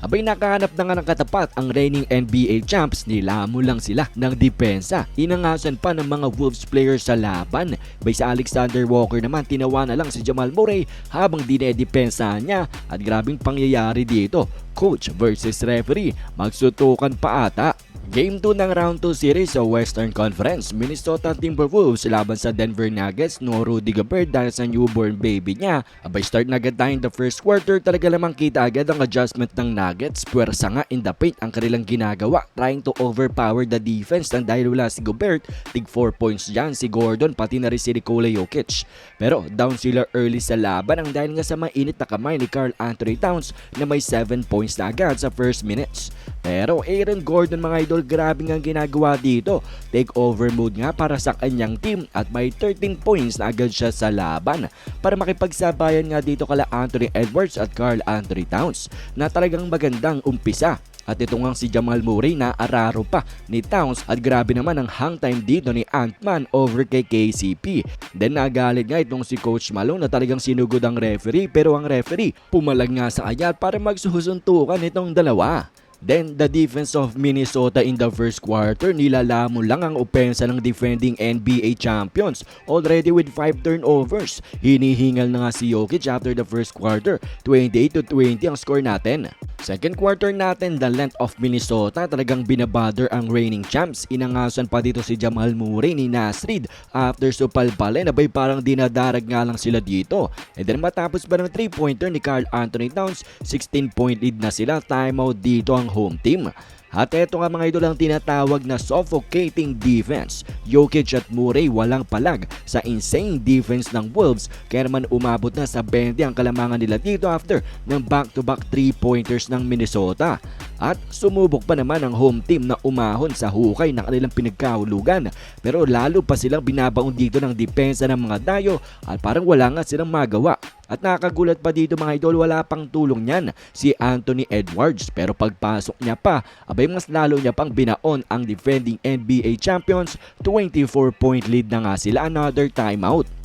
Abay nakahanap na nga ng katapat ang reigning NBA champs, nilamo lang sila ng depensa. Inangasan pa ng mga Wolves players sa laban. Bay sa Alexander Walker naman, tinawa na lang si Jamal Murray habang dinedepensa niya at grabing pangyayari dito. Coach versus referee, magsutukan pa ata. Game 2 ng round 2 series sa Western Conference, Minnesota Timberwolves laban sa Denver Nuggets no Rudy Gobert dahil sa newborn baby niya. Abay start na agad tayo in the first quarter, talaga lamang kita agad ang adjustment ng Nuggets. Puwersa nga in the paint ang kanilang ginagawa, trying to overpower the defense nang dahil wala si Gobert, tig 4 points dyan si Gordon pati na rin si Nikola Jokic. Pero down sila early sa laban ang dahil nga sa mainit na kamay ni Carl Anthony Towns na may 7 points na agad sa first minutes. Pero Aaron Gordon mga idol, grabe nga ginagawa dito. Take over mode nga para sa kanyang team at may 13 points na agad siya sa laban para makipagsabayan nga dito kala Anthony Edwards at Carl Anthony Towns na talagang magandang umpisa. At ito nga si Jamal Murray na araro pa ni Towns at grabe naman ang hang time dito ni Ant-Man over kay KCP. Then nagalit nga itong si Coach Malone na talagang sinugod ang referee pero ang referee pumalag nga sa kanya para magsusuntukan itong dalawa. Then, the defense of Minnesota in the first quarter, nilalamo lang ang opensa ng defending NBA champions. Already with 5 turnovers. Hinihingal na nga si Jokic after the first quarter. 28 to 20 ang score natin. Second quarter natin, the length of Minnesota talagang binabother ang reigning champs. Inangasan pa dito si Jamal Murray ni Nasrid after supalpalin. Abay parang dinadarag nga lang sila dito. And then matapos pa ng 3-pointer ni Carl Anthony Towns, 16 point lead na sila. Timeout dito ang home team. At eto nga mga idol ang tinatawag na suffocating defense. Jokic at Murray walang palag sa insane defense ng Wolves kaya naman umabot na sa 20 ang kalamangan nila dito after ng back-to-back 3-pointers ng Minnesota. At sumubok pa naman ang home team na umahon sa hukay ng kanilang pinagkahulugan. Pero lalo pa silang binabaon dito ng depensa ng mga dayo at parang wala nga silang magawa. At nakakagulat pa dito mga idol, wala pang tulong niyan si Anthony Edwards. Pero pagpasok niya pa, abay mas lalo niya pang binaon ang defending NBA champions. 24 point lead na nga sila another timeout.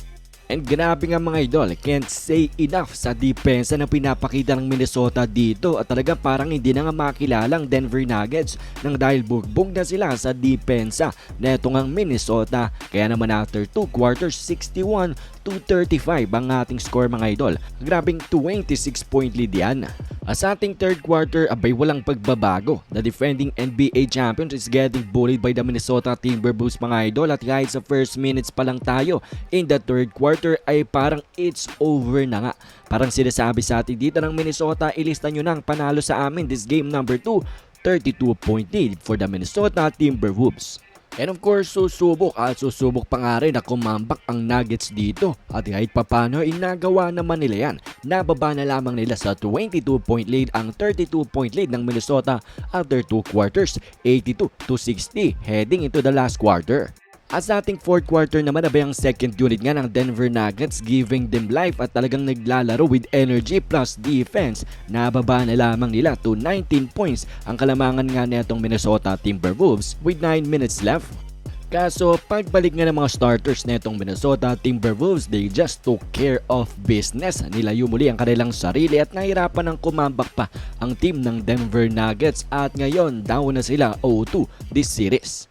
And grabe nga mga idol, can't say enough sa depensa na pinapakita ng Minnesota dito at talaga parang hindi na nga makilalang Denver Nuggets nang dahil bugbog na sila sa depensa na ito ngang Minnesota. Kaya naman after 2 quarters, 61 to 35 ang ating score mga idol. Grabing 26 point lead yan. At sa ating third quarter, abay walang pagbabago. The defending NBA champions is getting bullied by the Minnesota Timberwolves mga idol at kahit sa first minutes pa lang tayo in the third quarter ay parang it's over na nga. Parang sinasabi sa atin dito ng Minnesota, ilista nyo nang panalo sa amin this game number 2, 32 point lead for the Minnesota Timberwolves. And of course, susubok at susubok pa nga rin na kumambak ang Nuggets dito. At kahit papano, inagawa naman nila yan. Nababa na lamang nila sa 22 point lead ang 32 point lead ng Minnesota after 2 quarters, 82 to 60, heading into the last quarter. At sa ating fourth quarter naman abay ang second unit nga ng Denver Nuggets giving them life at talagang naglalaro with energy plus defense. Nababa na lamang nila to 19 points ang kalamangan nga netong Minnesota Timberwolves with 9 minutes left. Kaso pagbalik nga ng mga starters netong Minnesota Timberwolves, they just took care of business. Nilayo muli ang kanilang sarili at nahirapan ng kumambak pa ang team ng Denver Nuggets at ngayon down na sila 0-2 this series.